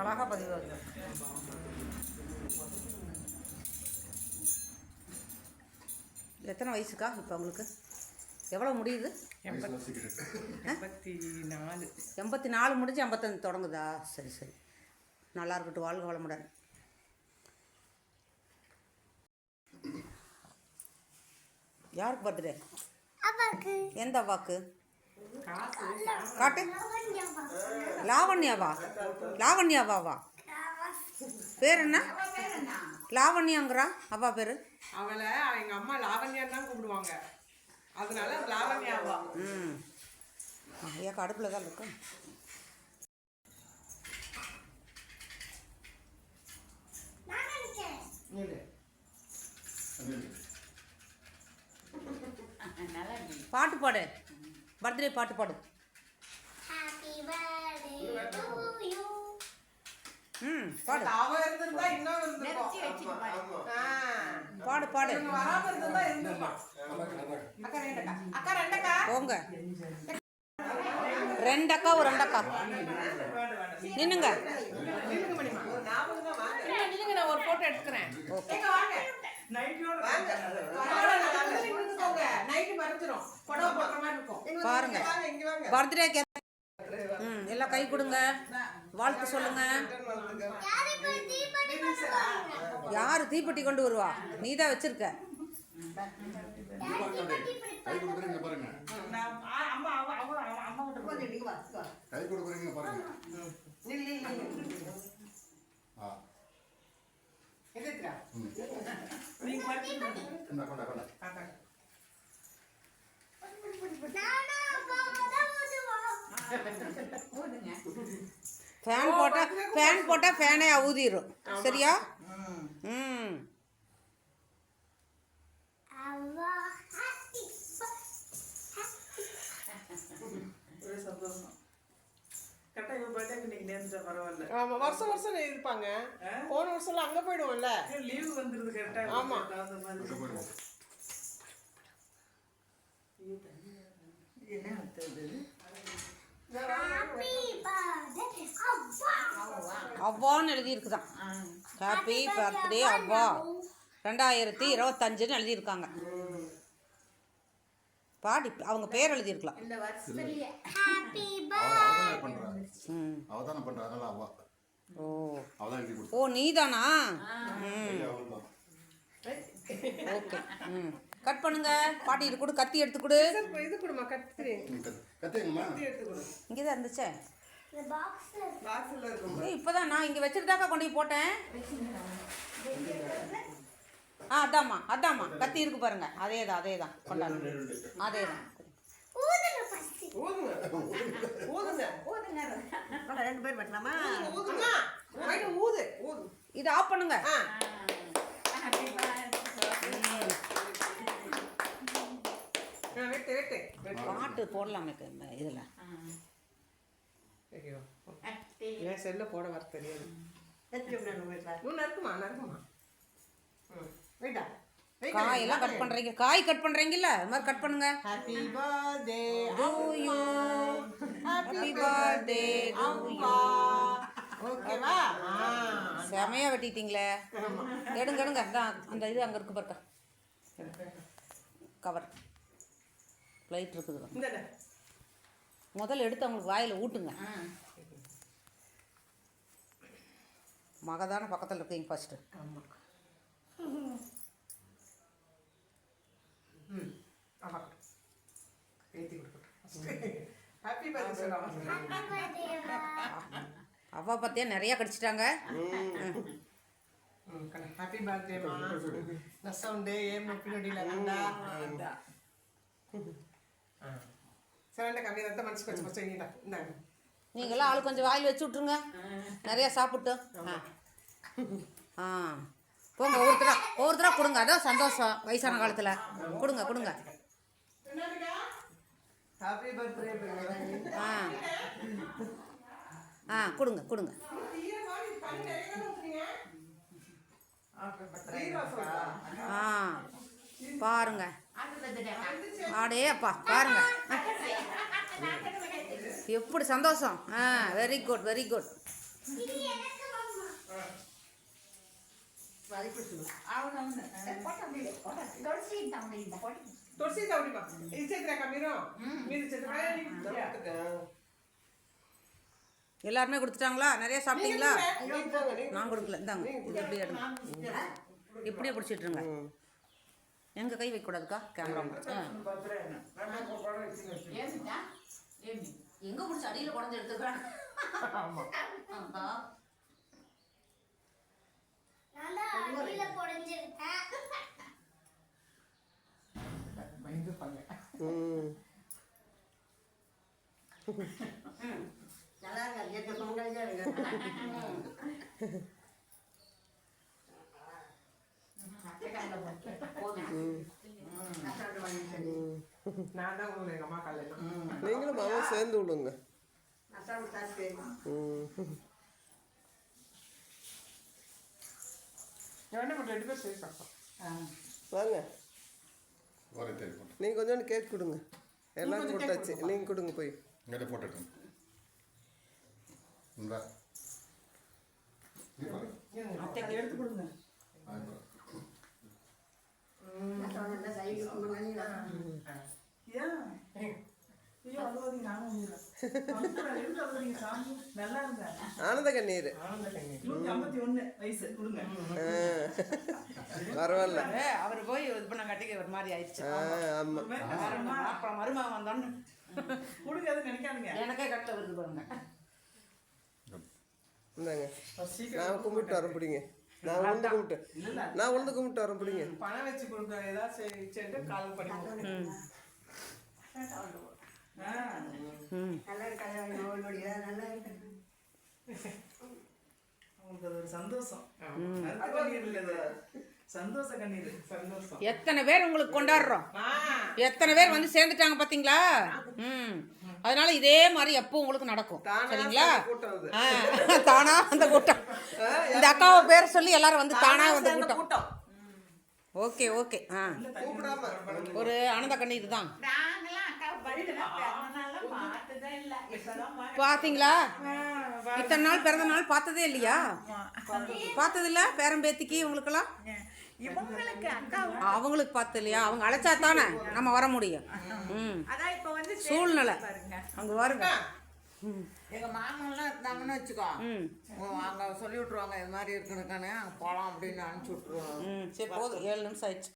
அழகாக பதிவாகுது. எத்தனை வயசுக்கா இப்போ உங்களுக்கு? எவ்வளோ முடியுது? எண்பத்தி நாலு. எண்பத்தி நாலு முடிஞ்சு எண்பத்தஞ்சு தொடங்குதா? சரி சரி. நல்லா இருக்கட்டும் வாழ்க வளமுடன். யாருக்கு பர்த்டே? எந்த அவ்வாக்கு காட்டு. லாவண்யாவா? லாவண்யாவாவா? பேர் என்ன லாவண்யாங்கிறா? அவ்வா பேர்? அவளை எங்க அம்மா லாவண்யா தான் கூப்பிடுவாங்க. அதனால லாவண்யாவா. ம். ஏக்கா அடுப்பில் தான் இருக்கும் பாட்டு பாடு. பர்த்டே பாட்டு பாடு. ம் பாடு. அவ இருந்திருந்தா இன்னும் இருந்திருக்கும் ஆ. பாடு பாடு. வராம இருந்திருந்தா இருந்திருப்பான் அக்கா ரெண்டக்கா. அக்கா ரெண்டக்கா. போங்க. ரெண்டு அக்கா ஒரு ரெண்டு அக்கா நின்னுங்க நில்லுங்க நான் ஒரு போட்டோ எடுத்துக்கிறேன். பாருங்க. பர்த்டே எல்லாம் கை கொடுங்க. வாழ்த்து சொல்லுங்க. யாரு தீப்பெட்டி கொண்டு வருவா? நீ தான் வச்சிருக்க யாரு தீப்பெட்டி இப்படி கை கொடுக்குறீங்க பாருங்க நான் ஆ- அம்மா அவ- அவ- அவ- அம்மா கிட்ட போய் கை கொடுக்குறீங்க பாருங்க நில்லு, நில்லு, நில்லு. ஆ எந்திரிக்கிறா. ம் நீங்க படுத்துக்கோங்க. கொண்டா கொண்டா கொண்டா அக்கா. நானா அப்பாவும் தான் ஊதுவோம். ஃபேன் போட்டா ஃபேன் போட்டா ஃபேனே ஊதிரும். சரியா? ம். கரெக்டா. ஆமா வருஷம் வருஷம் இருப்பாங்க. போன வருஷம்ல அங்க போயிடுவோம்ல. leave வந்துருது ஆ ஆமா. தகுந்த மாதிரி. அங்கே போயிடுவோம் happy birthday, அவ்வா. அவ்வான்னு எழுதியிருக்குதான். ஹாப்பி பர்த்டே அவ்வா. ரெண்டாயிரத்தி இருபத்தஞ்சுன்னு எழுதியிருக்காங்க. பாடி அவங்க பேர் எழுதியிருக்கலாம். ஓ. ஓ நீதானா. ஓகே. ம். கட் பண்ணுங்க. பாட்டி இது கொடு கத்தி எடுத்து கொடு. இது கொடுமா கத்து- இங்கே தான் இருந்துச்சே. இந்த box ல இருக்கு. வாசல்ல இருக்கும் இப்போதான் நான் இங்கே வச்சுருந்தாக்கா கொண்டு போய் போட்டேன். ஆ அதாம்மா அதாம்மா. கத்தி இருக்கு பாருங்க. அதே தான் அதே தான் கொண்டாடு அதே தான் போயிட்டு ஊது ஊது. இதை ஆஃப் பண்ணுங்க. பாட்டு போடலாமே இதில். ஐயோ. என் செல்ல போட வர தெரியாது. இன்னும் நறுக்குமா நறுக்குமா? ம். வெயிட்டா? காயெல்லாம் கட் பண்ணுறீங்க காய் கட் பண்ணுறீங்கல்ல அது மாதிரி கட் பண்ணுங்க. Happy birthday Do you? Happy birthday to you? ஓகேவா செமையாக வெட்டிட்டீங்களே. எடுங்க எடுங்க. அதான் அந்த இது அங்கே இருக்கு பாருக்கா. கவர் லைட் இருக்குது. பாருங்க. இந்த முதல்ல எடுத்து அவங்களுக்கு வாயில் ஊட்டுங்க. மகதான பக்கத்தில் இருக்கீங்க ஃபஸ்ட்டு ஆமா. ம். ஆமா. ஏத்தி கொடுக்கட்டும். ஹாப்பி பர்த்டே சொல்லலாம் Happy birthday, சரண்டை கம்மியாக தான் மனசு கொஞ்சம் கொஞ்சம் இந்தாங்க. நீங்களாம் ஆள் கொஞ்சம் வாயில் வச்சு விட்ருங்க நிறையா சாப்பிட்டு. ஆ. ஆ. போங்க ஒவ்வொருத்தரா ஒவ்வொருத்தரா கொடுங்க. அதான் சந்தோஷம் வயசான காலத்தில். கொடுங்க கொடுங்க. ஆ. ஆ கொடுங்க கொடுங்க. ஆ. பாருங்க. ஆடே அப்பா பாருங்க. எப்படி சந்தோஷம்? ஆ வெரி குட் வெரி குட் எல்லாருமே கொடுத்துட்டாங்களா? நிறைய சாப்பிட்டீங்களா? நான் கொடுக்கல. இந்தாங்க. இது எப்படி இப்படியே பிடிச்சிட்டுருங்க எங்கள் கை வைக்கக்கூடாதுக்கா? கேமரா எங்க பிடிச்சி அடியில் குழந்தை எடுத்துக்கிறாங்க? நான் தான் அடியில புடஞ்சிருக்கேன் நல்லா இருங்க எட்டு பொங்கல் தான் இருங்க நான் தான் உங்களை எங்கள் அம்மா கல்யாணம் நீங்களும் மாமா சேர்ந்து விடுங்க வாங்க. நீங்கள் கொஞ்சோண்டு கேக் கொடுங்க. எல்லாம் கொடுத்தாச்சு நீங்கள் கொடுங்க போய். இங்கே ஆனந்த கண்ணீர். நூற்றி ஐம்பத்தி ஒன்று வயசு கொடுங்க. பரவாயில்ல. அவர் போய் இது பண்ண கட்டிக்க ஒரு மாதிரி ஆயிடுச்சு. அப்புறம் மருமகன் வந்தோன்னு. கொடுங்க எதுவும் நினைக்காதீங்க. எனக்கே கட்டில் வருது பாருங்க. இந்தாங்க. நான் கும்பிட்டு வரேன் பிடிங்க. நான் கும்பிட்டு. நான் உளுந்து கும்பிட்டு வரேன் பிடிங்க. பணம் வச்சு கொடுங்க. ஏதாவது செஞ்சு கால் பண்ணி நல்லா இருக்காது நல்லா இருக்கு உங்களுக்கு அது ஒரு சந்தோஷம் நறுக்கு கண்ணீர் இல்ல இது. சந்தோஷ கண்ணீர். சந்தோஷம். எத்தனை பேர் உங்களுக்கு கொண்டாடுறோம்? ஆ எத்தனை பேர் வந்து சேர்ந்துட்டாங்க பாத்தீங்களா? ம். அதனால இதே மாதிரி எப்போ உங்களுக்கு நடக்கும். சரிங்களா? தானா அந்த கூட்டம். இந்த அக்காவை பேர் சொல்லி எல்லாரும் வந்து தானா வந்த கூட்டம். Okay okay. ஆ. கூப்பிடாம ஒரு ஆனந்த கண்ணீர் தான். பாத்தீங்களா? இத்தனை நாள் பிறந்த நாள் பார்த்ததே இல்லையா? பார்த்தது இல்ல பேரம்பேத்திக்கு உங்களுக்கெல்லாம்? இவங்களுக்கு அக்கா அவங்களுக்கு பார்த்து இல்லையா அவங்க அழைச்சா தானே நம்ம வர முடியும். ம். அதான் இப்ப வந்து சூழ்நிலை. பாருங்க. அங்க பாருங்க எங்க மாமன்லாம் இருந்தாங்கன்னு வச்சுக்கோ. அங்க சொல்லி விட்டுருவாங்க இது மாதிரி இருக்குனுக்கானே அங்க போலாம் அப்படின்னு அனுப்பிச்சு விட்டுருவாங்க ம். சரி போதும். ஏழு நிமிஷம் ஆயிடுச்சு.